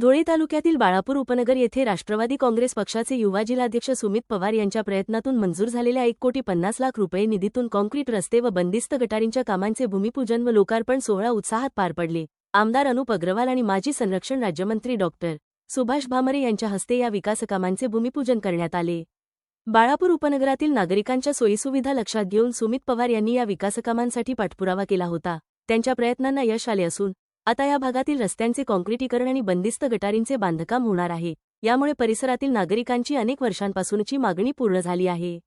धुळे तालुक्यातील बाळापूर उपनगर येथे राष्ट्रवादी काँग्रेस पक्षाचे युवा जिल्हाध्यक्ष सुमित पवार यांच्या प्रयत्नातून मंजूर झालेल्या एक कोटी पन्नास लाख रुपये निधीतून काँक्रीट रस्ते व बंदिस्त गटारींच्या कामांचे भूमिपूजन व लोकार्पण सोहळा उत्साहात पार पडले. आमदार अनुप अग्रवाल आणि माजी संरक्षण राज्यमंत्री डॉक्टर सुभाष भामरे यांच्या हस्ते या विकासकामांचे भूमिपूजन करण्यात आले. बाळापूर उपनगरातील नागरिकांच्या सोयीसुविधा लक्षात घेऊन सुमित पवार यांनी या विकासकामांसाठी पाठपुरावा केला होता. त्यांच्या प्रयत्नांना यश आले असून आता या भागातील रस्त्यांचे काँक्रिटीकरण आणि बंदिस्त गटारींचे बांधकाम होणार आहे. यामुळे परिसरातील नागरिकांची अनेक वर्षांपासूनची मागणी पूर्ण झाली आहे.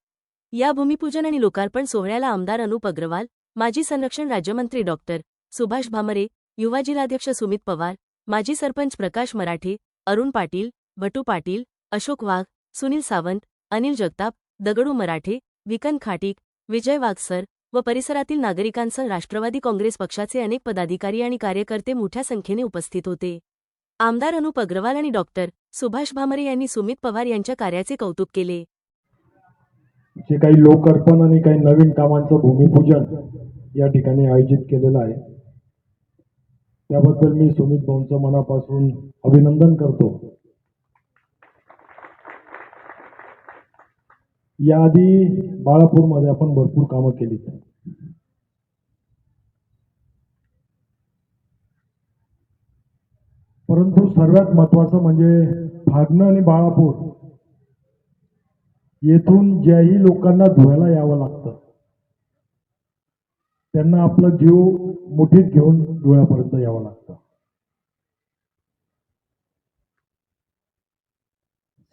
या भूमिपूजन आणि लोकार्पण सोहळ्याला आमदार अनुप अग्रवाल माजी संरक्षण राज्यमंत्री डॉक्टर सुभाष भामरे युवा जिल्हाध्यक्ष सुमित पवार माजी सरपंच प्रकाश मराठे अरुण पाटील भटू पाटील अशोक वाघ सुनील सावंत अनिल जगताप दगडू मराठे विकन खाटीक विजय वाघसर व परिसरातील नागरिकांसह राष्ट्रवादी काँग्रेस पक्षाचे अनेक पदाधिकारी आणि कार्यकर्ते मोठ्या संख्येने उपस्थित होते. आमदार अनुप अग्रवाल आणि डॉक्टर सुभाष भामरे यांनी सुमित पवार यांच्या कार्याचे कौतुक केले. जे काही लोकार्पण आणि काही नवीन कामांचं भूमिपूजन या ठिकाणी आयोजित केलेलं आहे त्याबद्दल मी सुमित भाऊंचं मनापासून अभिनंदन करतो. याआधी बाळापूरमध्ये आपण भरपूर कामं केली. परंतु सर्वात महत्वाचं म्हणजे फागणं आणि बाळापूर येथून ज्याही लोकांना धुवायला यावं लागतं त्यांना आपला जीव मुठीत घेऊन धुळ्यापर्यंत यावं लागतं.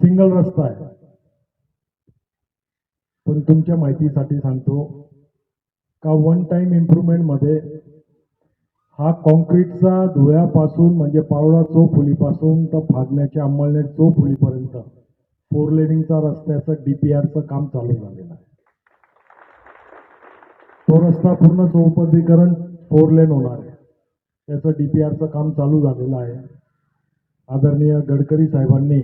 सिंगल रस्ता आहे. पण तुमच्या माहितीसाठी सांगतो का वन टाइम इम्प्रुव्हमेंटमध्ये हा कॉन्क्रीटचा धुळ्यापासून म्हणजे पावडा पारोळा चौफुलीपासून तर फागण्याच्या अंमळनेर चौफुलीपर्यंत फोर लेनिंगचा रस्त्याचं डीपीआरचं काम चालू झालेलं आहे. तो रस्ता पूर्ण चौपदरीकरण फोर लेन होणार आहे. त्याचं डीपीआरचं काम चालू झालेलं आहे. आदरणीय गडकरी साहेबांनी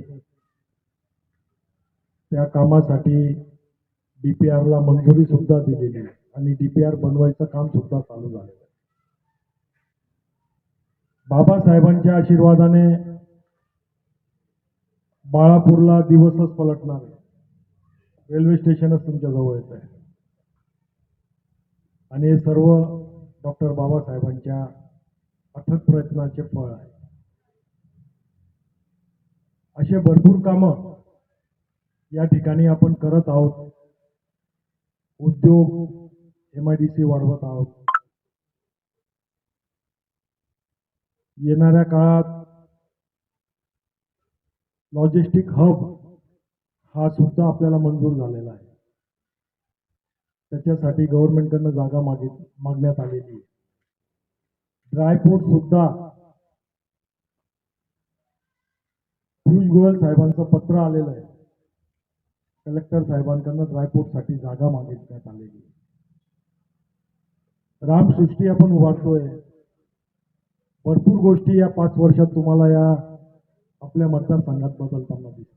त्या कामासाठी डीपीआरला मंजुरी सुद्धा दिलेली आहे. आणि डीपीआर बनवायचं काम सुद्धा चालू झालेलं आहे. बाबासाहेबांच्या आशीर्वादाने बाळापूरला दिवसच पलटणार आहे. रेल्वे स्टेशनच तुमच्या जवळच आहे. आणि हे सर्व डॉक्टर बाबासाहेबांच्या अथक प्रयत्नाचे फळ आहे. असे भरपूर कामं या ठिकाणी आपण करत आहोत. उद्योग एम आय डी सी वाढवत आहोत. येणाऱ्या काळात लॉजिस्टिक हब हा सुद्धा आपल्याला मंजूर झालेला आहे. त्याच्यासाठी गव्हर्नमेंटकडनं जागा मागित मागण्यात आलेली आहे. ड्रायपोर्ट सुद्धा पियुष गोयल साहेबांचं पत्र आलेलं आहे. कलेक्टर साहेबांकडनं ड्रायपोर्टसाठी जागा मागितण्यात आलेली रामसृष्टी आपण उभारतोय. भरपूर गोष्टी या पाच वर्षात तुम्हाला या आपल्या मतदारसंघात बदलताना दिसतात.